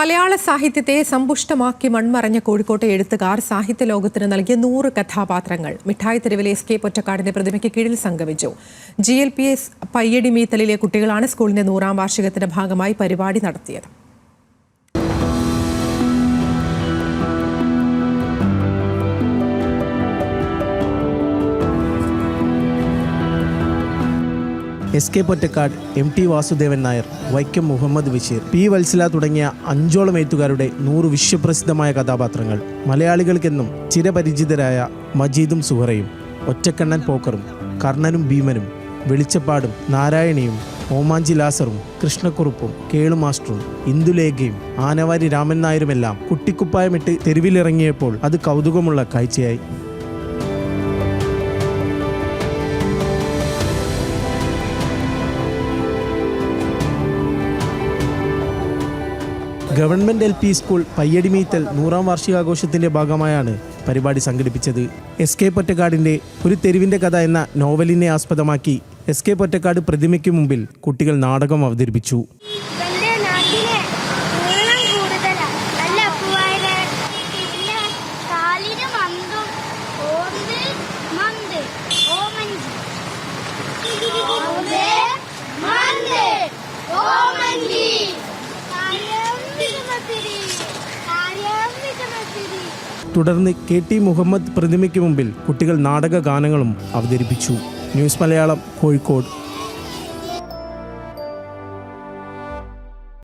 മലയാള സാഹിത്യത്തെ സമ്പുഷ്ടമാക്കി മൺമറഞ്ഞ കോഴിക്കോട്ടെ എഴുത്തുകാർ സാഹിത്യ ലോകത്തിന് നൽകിയ നൂറ് കഥാപാത്രങ്ങൾ. മിഠായി തെരുവിലെ എസ് കെ പൊറ്റക്കാടിന്റെ പ്രതിമയ്ക്ക് കീഴിൽ സംഗമിച്ചു. G L P S Payyadi മീത്തലിലെ കുട്ടികളാണ് സ്കൂളിന്റെ നൂറാം വാർഷികത്തിന്റെ ഭാഗമായി പരിപാടി നടത്തിയത്. S K Pottekkatt M T Vasudevan Nair Vaikom Muhammad Basheer P Valsala തുടങ്ങിയ അഞ്ചോളം എഴുത്തുകാരുടെ നൂറ് വിശ്വപ്രസിദ്ധമായ കഥാപാത്രങ്ങൾ. മലയാളികൾക്കെന്നും ചിരപരിചിതരായ മജീദും സുഹറയും ഒറ്റക്കണ്ണൻ പോക്കറും കർണനും ഭീമനും വെളിച്ചപ്പാടും നാരായണിയും ഓമാഞ്ചി ലാസറും കൃഷ്ണക്കുറുപ്പും കേളുമാസ്റ്ററും ഇന്ദുലേഖയും ആനവാരി രാമൻ നായരുമെല്ലാം കുട്ടിക്കുപ്പായമിട്ട് തെരുവിലിറങ്ങിയപ്പോൾ അത് കൗതുകമുള്ള കാഴ്ചയായി. Government L P school Payyadimeethal നൂറാം വാർഷികാഘോഷത്തിന്റെ ഭാഗമായാണ് പരിപാടി സംഘടിപ്പിച്ചത്. എസ് കെ പൊറ്റക്കാടിന്റെ ഒരു തെരുവിന്റെ കഥ എന്ന നോവലിനെ ആസ്പദമാക്കി എസ് കെ പൊറ്റക്കാട് പ്രതിമയ്ക്ക് മുമ്പിൽ കുട്ടികൾ നാടകം അവതരിപ്പിച്ചു. തുടർന്ന് കെ ടി മുഹമ്മദ് പ്രതിമയ്ക്ക് മുമ്പിൽ കുട്ടികൾ നാടക ഗാനങ്ങളും അവതരിപ്പിച്ചു. ന്യൂസ് മലയാളം കോഴിക്കോട്.